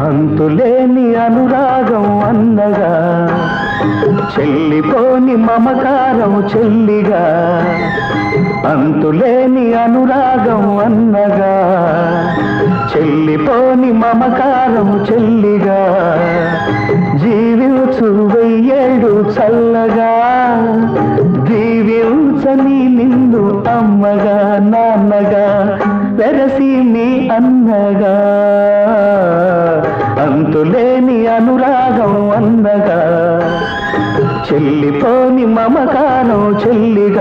అంతులేని అనురాగం అన్నగా చెల్లిపోని మమకారం చెల్లిగా అంతులేని అనురాగం అన్నగా చెల్లిపోని మమకారం చెల్లిగా. అమ్మగా నాన్నగా వెరసి నీ అన్నగా. అంతులేని అనురాగం అన్నగా చెల్లిపోని మమకాను చెల్లి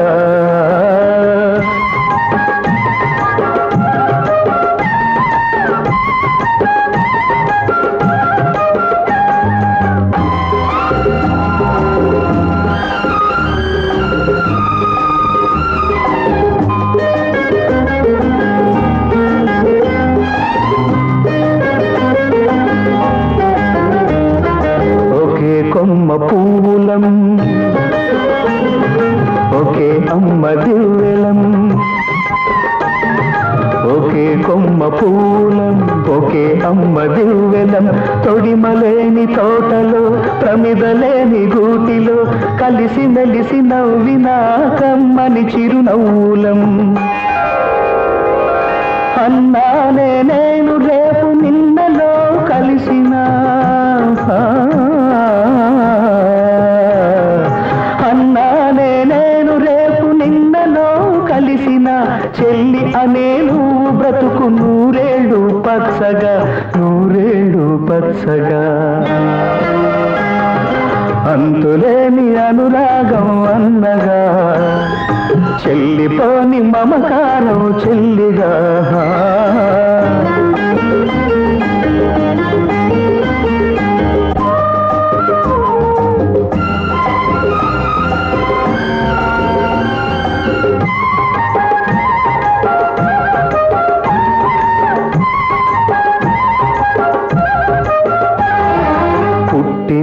దివ్వెలం ఒకే కొమ్మ పూలం ఒకే అమ్మ దివ్వెలం తొడిమలేని తోటలో ప్రమిదలేని గూటిలో కలిసి మెలిసి నవ్విన కమ్మని చిరునవ్వులం. అన్నా నేనే పుట్టిన చెల్లి అనేను బ్రతుకు నూరేళ్ళు పచ్చగా నూరేళ్ళు పచ్చగా. అంతులేని అనురాగం అన్నగా చెల్లిపోని మమకారం చెల్లిగా.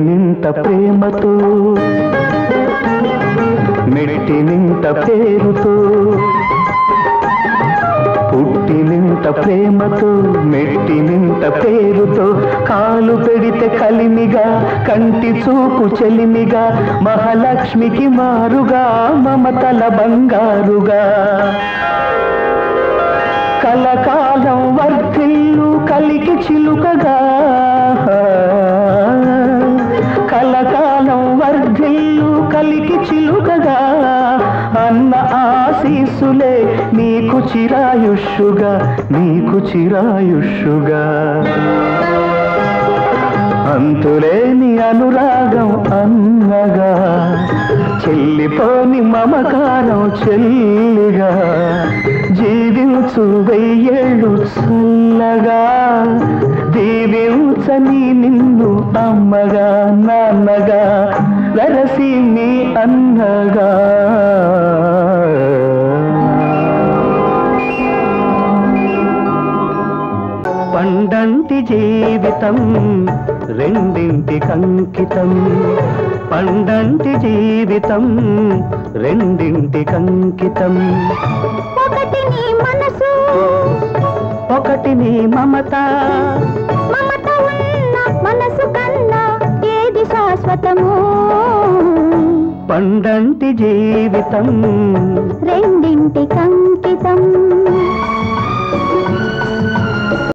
పుట్టినింత ప్రేమతో మెట్టినింత పేరుతో పుట్టినింత ప్రేమతో మెట్టినింత పేరుతో కాలు పెడితే కలిమిగా కంటి చూపు చెలిమిగా మహాలక్ష్మికి మారుగా మమతల బంగారుగా. కలకాలం వర్ధిల్లు కలికి చిలుకగా మనసులే నీకు చిరాయుష్యుగా నీకు చిరాయుష్యుగా అంతులేని అనురాగం అన్నగా చెల్లిపోని మమకారం చెల్లిగా జీవించు వెయ్యేళ్ళు చల్లగా దీవించని నిన్ను అమ్మగా నాన్నగా వెరసి మీ అన్నగా. పండంటి జీవితం రెండింటికంకితం పండంటి జీవితం రెండింటికంకితం ఒకటి నీ మనసు ఒకటి నీ మమత. మమత ఉన్న మనసు కన్నా ఏది శాశ్వతము? పండంటి జీవితం రెండింటికా